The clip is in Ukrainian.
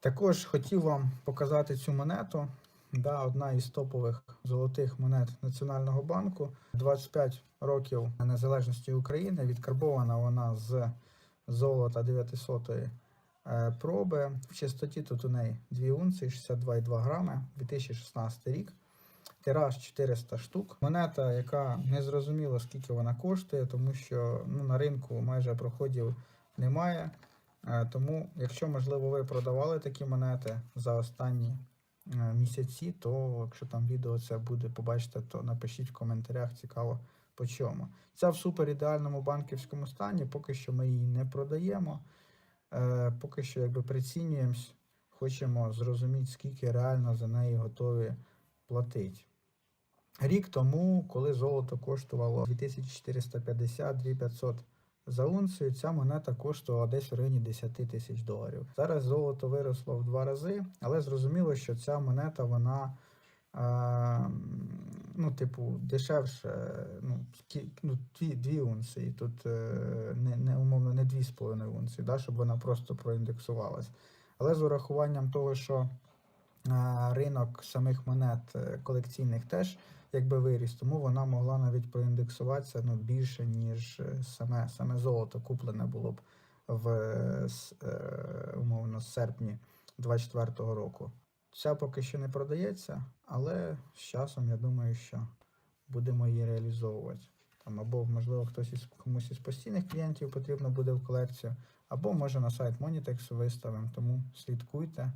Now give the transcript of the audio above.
Також хотів вам показати цю монету. Да, одна із топових золотих монет Національного банку. 25 років незалежності України. Відкарбована вона з золота 900 е, проби. В чистоті тут у неї 2 унції, 62,2 грами, 2016 рік. Тираж 400 штук. Монета, яка не зрозуміло, скільки вона коштує, тому що ну, на ринку майже проходів немає. Е, Тому, якщо можливо ви продавали такі монети за останні е, місяці, то якщо там відео це буде, побачите, то напишіть в коментарях, цікаво по чому. Ця в супер ідеальному банківському стані, поки що ми її не продаємо. Е, Поки що якби прицінюємось, хочемо зрозуміти, скільки реально за неї готові платити. Рік тому, коли золото коштувало 2450-2500 за унцію, ця монета коштувала десь в районі 10 тисяч доларів. Зараз золото виросло в два рази, але зрозуміло, що ця монета вона. е, Ну, типу, дешевше, ну, кі- ну дві, дві унції. Тут е, не, не умовно не дві з половиною унції, да, щоб вона просто проіндексувалась. Але з урахуванням того, що ринок самих монет е, колекційних теж якби виріс, тому вона могла навіть проіндексуватися ну, більше, ніж е, саме, саме золото куплене було б в е, умовно серпні 24-го року. Ця поки що не продається, але з часом я думаю, що будемо її реалізовувати. Там або, можливо, хтось із комусь із постійних клієнтів потрібно буде в колекцію, або може на сайт Monitex виставимо, тому слідкуйте.